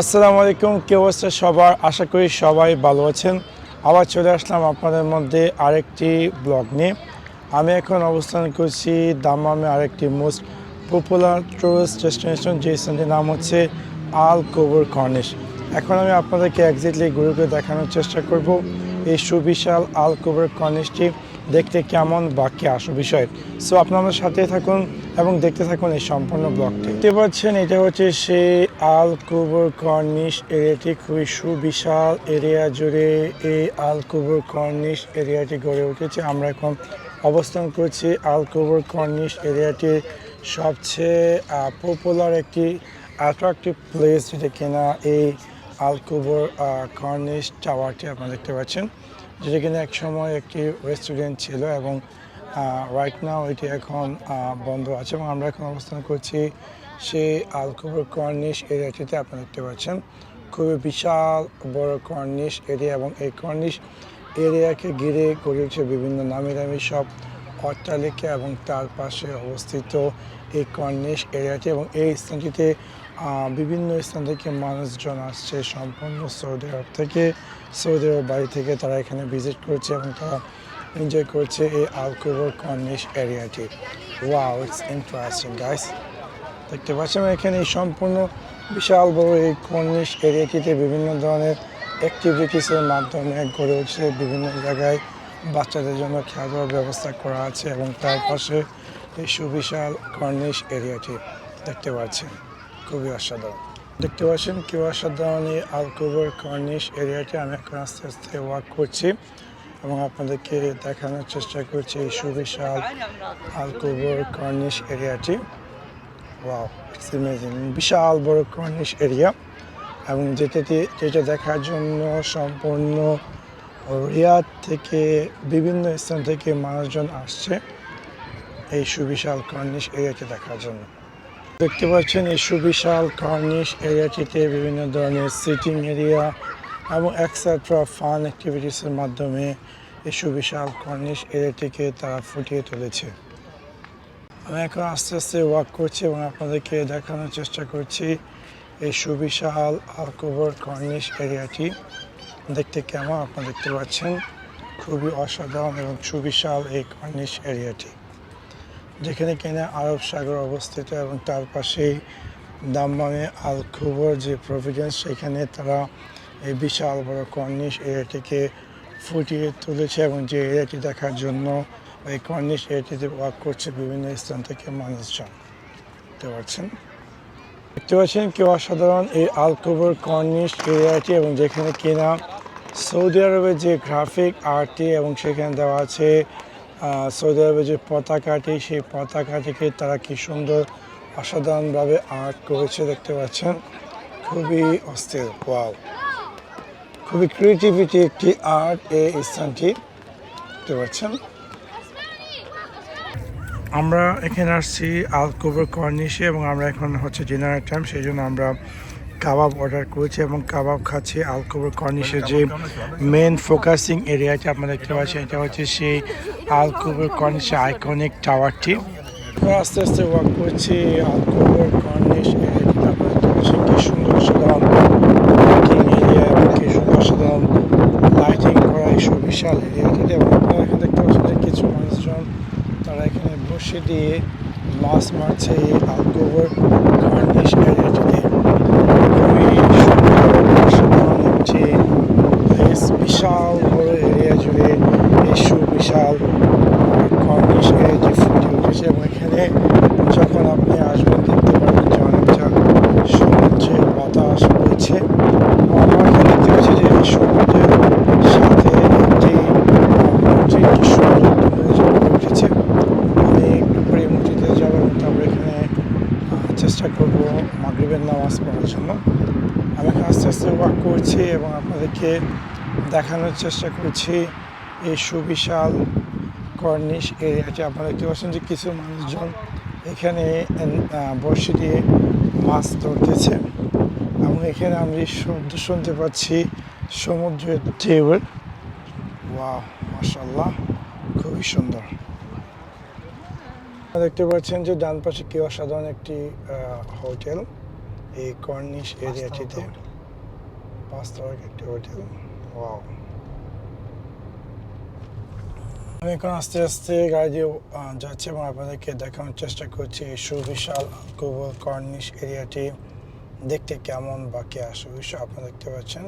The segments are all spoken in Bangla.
আসসালামু আলাইকুম, কি অবস্থা সবার? আশা করি সবাই ভালো আছেন। আবার চলে আসলাম আপনাদের মধ্যে আরেকটি ব্লগ নিয়ে। আমি এখন অবস্থান করছি দামামে আরেকটি মোস্ট পপুলার টুরিস্ট ডেস্টিনেশন, যে স্থানটির নাম হচ্ছে আল কোবর কর্নিশ। এখন আমি আপনাদেরকে একজাক্টলি গ্রুপে দেখানোর চেষ্টা করব এই সুবিশাল আল কোবর কর্নিশটি। দেখতে কেমন বা আসো বিষয়। সো আপনারা সাথে থাকুন। এবং দেখতে থাকুন এই সম্পূর্ণ ব্লগটি। দেখতে পাচ্ছেন, এটা হচ্ছে সেই আল কুবর কর্নিশ এরিয়াটি। খুবই সুবিশাল এরিয়া জুড়ে এই আল কুবর কর্নিশ এরিয়াটি গড়ে উঠেছে। আমরা এখন অবস্থান করছি আল কুবর কর্নিশ এরিয়াটির সবচেয়ে পপুলার একটি অ্যাট্রাকটিভ প্লেস যেটা কিনা এই আল কুবর কর্নিশ টাওয়ারটি আপনারা দেখতে পাচ্ছেন। যেটা কিনা এক সময় একটি রেস্টুরেন্ট ছিল এবং রাইট নাও এটি এখন বন্ধ আছে এবং আমরা এখন অবস্থান করছি সেই আলকুবর কর্নিশ এরিয়াটিতে আপনারা দেখতে পাচ্ছেন। খুবই বিশাল বড় কর্নিশ এরিয়া এবং এই কর্নিশ এরিয়াকে ঘিরে গড়ে উঠছে বিভিন্ন নামি দামি সব অট্টালিকা এবং তার পাশে অবস্থিত এই কর্নিশ এরিয়াটি এবং এই স্থানটিতে বিভিন্ন স্থান থেকে মানুষজন আসছে সম্পূর্ণ সৌদি আরব থেকে। সৌদি আরব বাড়ি থেকে তারা এখানে ভিজিট করছে এবং তারা এনজয় করছে এই আলকুবর কর্নিশ এরিয়াটি ওয়াও ইটস ইন্টারেস্টিং গাইস দেখতে পাচ্ছেন এখানে এই সম্পূর্ণ বিশাল বড় এই কর্নিশ এরিয়াটিতে বিভিন্ন ধরনের অ্যাক্টিভিটিসের মাধ্যমে গড়ে উঠছে, বিভিন্ন জায়গায় বাচ্চাদের জন্য খেলাধুলার ব্যবস্থা করা আছে এবং তার পাশে এই সুবিশাল কর্নিশ এরিয়াটি দেখতে পাচ্ছেন। খুবই অসাধারণ। দেখতে পাচ্ছেন কেউ অসাধারণ এই আলকোভার কর্নিশ এরিয়াটি আমি এখন আস্তে আস্তে ওয়াক করছি। এবং আপনাদেরকে দেখানোর চেষ্টা করছি এই সুবিশাল আলকোভার কর্নিশ এরিয়াটি। ওয়াও ইটস ইমেজিং বিশাল বড় কর্নিশ এরিয়া। এবং যেটাতে, যেটা দেখার জন্য সম্পূর্ণ রিয়াদ থেকে বিভিন্ন স্থান থেকে মানুষজন আসছে এই সুবিশাল কর্নিশ এরিয়াটি দেখার জন্য। দেখতে পাচ্ছেন এই সুবিশাল কর্নিশ এরিয়াটিতে বিভিন্ন ধরনের সিটিং এরিয়া এবং এক্সেট্রা ফান অ্যাক্টিভিটিসের মাধ্যমে এই সুবিশাল কর্নিশ এরিয়াটিকে তারা ফুটিয়ে তুলেছে। আমি এখন আস্তে আস্তে ওয়াক করছি এবং আপনাদেরকে দেখানোর চেষ্টা করছি এই সুবিশাল আলকোভার কর্নিশ এরিয়াটি দেখতে কেমন আপনারা দেখতে পাচ্ছেন? খুবই অসাধারণ এবং সুবিশাল এই কর্নিশ এরিয়াটি যেখানে কিনা আরব সাগর অবস্থিত এবং তার পাশেই দাম্মামে আল খুবর যে প্রভিডেন্স সেখানে তারা এই বিশাল বড় কর্নিশ এরিয়াটিকে ফুটিয়ে তুলেছে এবং যে এরিয়াটি দেখার জন্য এই কর্নিশ এরিয়াটিতে ওয়াক করছে বিভিন্ন স্থান থেকে মানুষজন। দেখতে পাচ্ছেন? দেখতে পাচ্ছেন কেউ অসাধারণ এই আলকোবর কর্নিশ এরিয়াটি এবং যেখানে কিনা সৌদি আরবের যে গ্রাফিক আর্টটি এবং সেখানে দেওয়া আছে সৌদি আরবের যে পতাকাটি, সেই পতাকাটিকে তারা কি সুন্দর অসাধারণভাবে আর্ট করেছে দেখতে পাচ্ছেন? খুবই অস্থির। ওয়াও। খুবই ক্রিয়েটিভিটি একটি আর্ট এই স্থানটি দেখতে পাচ্ছেন। আমরা এখানে আসছি আলকোবর কর্নিশে এবং আমরা এখন হচ্ছে ডিনারের টাইম সেই জন্য আমরা কাবাব অর্ডার করেছি এবং কাবাব খাচ্ছি আলকোবর কর্নিশের যে মেন ফোকাসিং এরিয়াটি আপনারা দেখতে পাচ্ছেন, এটা হচ্ছে সেই আলকোবর কর্নিশের আইকনিক টাওয়ারটি আস্তে আস্তে ওয়াক করছি আলকোবর কর্নিশ এরিয়াটিতে আপনারা কি সুন্দর সাধারণ লাইটিং এরিয়া এবং কি সুন্দর সাধারণ লাইটিং এরিয়াটি সুবিশাল এরিয়াটিতে আপনারা এখানে দেখতে পাচ্ছেন কিছু মানুষজন তারা এখানে বসে দিয়ে মাছ মারছে এই আউটডোর কর্নিশ এরিয়াটিতে খুবই সুন্দর অসাধারণ একটি প্লেস বিশাল বড় এরিয়া জুড়ে এই সুবিশাল কর্নিশ এরিয়াটি ফুটে উঠেছে এবং এখানে যখন আপনি আসবেন দেখতে পাবেন যে অনেকটা সমুদ্রের বাতাস বইছে আমরা এখানে দেখতে পাচ্ছি যে এই সমুদ্রের সাথে একটি মূর্তি কি সুন্দর মূর্তি গড়ে উঠেছে আমি একটু পরে এই মসজিদে যাব এবং তারপরে এখানে আহ, চেষ্টা করব মাগরিবের নামাজ পড়ার জন্য। আমি আস্তে আস্তে ওয়াক করছি এবং আপনাদেরকে দেখানোর চেষ্টা করছি এই সুবিশাল কর্নিশ এরিয়াটি। আপনারা দেখতে পাচ্ছেন যে কিছু মানুষজন এখানে বড়শি দিয়ে মাছ ধরতেছে। এবং এখানে আমি শব্দ শুনতে পাচ্ছি সমুদ্রের ঢেউয়ের ওয়া মাশাল্লাহ খুবই সুন্দর। দেখতে পাচ্ছেন যে ডান পাশে কি অসাধারণ একটি হোটেল। এই কর্নিশ এরিয়াটিতে। পাঁচতলার একটি হোটেল। ওয়াও। আমি এখন আস্তে আস্তে গাড়ি দিয়ে যাচ্ছি এবং আপনাদেরকে দেখানোর চেষ্টা করছি এই সুবিশাল গোবর কর্নিশ এরিয়াটি। দেখতে কেমন বা কে আসে অবশ্য আপনারা দেখতে পাচ্ছেন।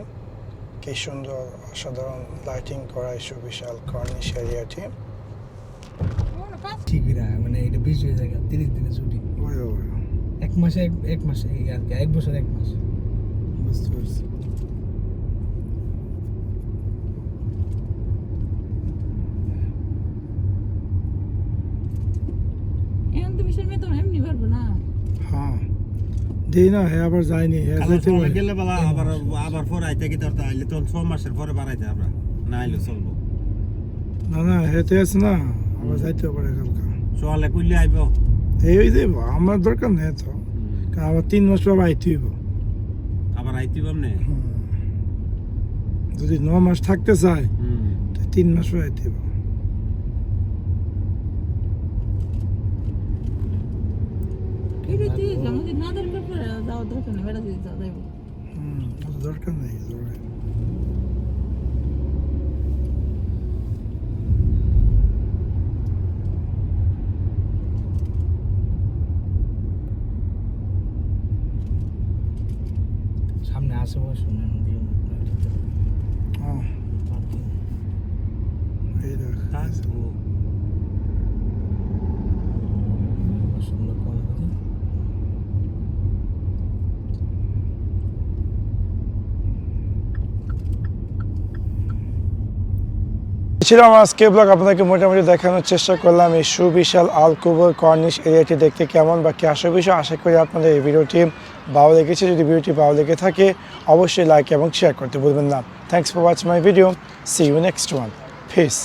কি সুন্দর অসাধারণ লাইটিং করা এই সুবিশাল কর্নিশ এরিয়াটি। ঠিক না মানে এটা বেশি হয়ে যায় তিরিশ দিনের ছুটি। এক মাসে এক মাসে আর কি এক বছর এক মাস। বুঝতে পারছি। হ্যাঁ। দিই না হ্যাঁ আবার হ্যাঁ যেতে সময় গেলে বলা আবার আবার পরে আইতে কি তোর আইলে তো মাসের পরে বাড়াইতে আমরা। না আইলে চলবো। না না হেঁটে আছে না। আবার যাইতে পারে কালকে সোয়ালে কইলে আইব। এই হয়ে যাইব আমার দরকার নেই তো। কারণ আমার তিন মাস পর আইতে হইব। আবার আইতে পারনে হুম। যদি ন মাস থাকতে চায় তো তিন মাস পর আইতে হইব। না দরকার নেই দরকার নেই দরকার সামনে আসে বয়স শুনেন দিও হ্যাঁ এই দেখ সুন্দর কল করে ছিলাম আজকে ব্লগ আপনাকে মোটামুটি দেখানোর চেষ্টা করলাম এই সুবিশাল আলকুবর কর্নিশ এরিয়াটি দেখতে কেমন বা কি আসা বিষয় আশা করি আপনাদের এই ভিডিওটি ভালো লেগেছে। যদি ভিডিওটি ভালো লেগে থাকে, অবশ্যই লাইক এবং শেয়ার করতে বলবেন না। Thanks for watch my video see you next one fees